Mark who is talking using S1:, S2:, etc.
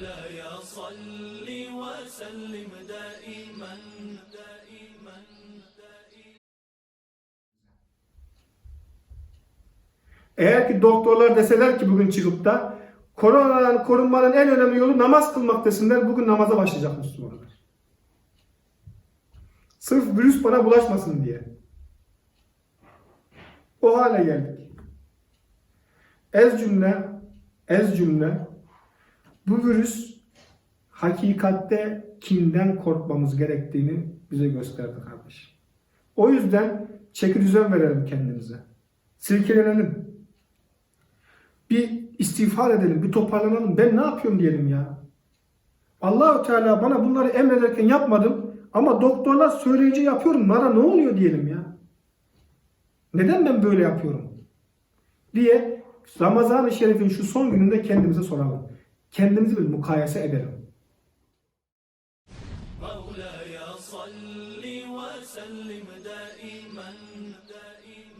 S1: مولاي صل وسلم دائما دائما دائما
S2: Eğer ki doktorlar deseler ki bugün çıkıp da koronadan korunmanın en önemli yolu namaz kılmak desinler bugün namaza başlayacak Müslümanlar. Sırf virüs bana bulaşmasın diye. O hale geldik. Ez cümle, ez cümle bu virüs hakikatte kimden korkmamız gerektiğini bize gösterdi kardeşim. O yüzden çeki düzen verelim kendimize. Silkelenelim. Bir istiğfar edelim, bir toparlanalım. Ben ne yapıyorum diyelim ya. Allahu Teala bana bunları emrederken yapmadım ama doktorlar söyleyince yapıyorum. Bana ne oluyor diyelim ya. Neden ben böyle yapıyorum? Diye Ramazan-ı Şerif'in şu son gününde kendimize soralım kendimizi bir mukayese edelim.
S1: Mevla'ya salli ve sellim daimen, daimen.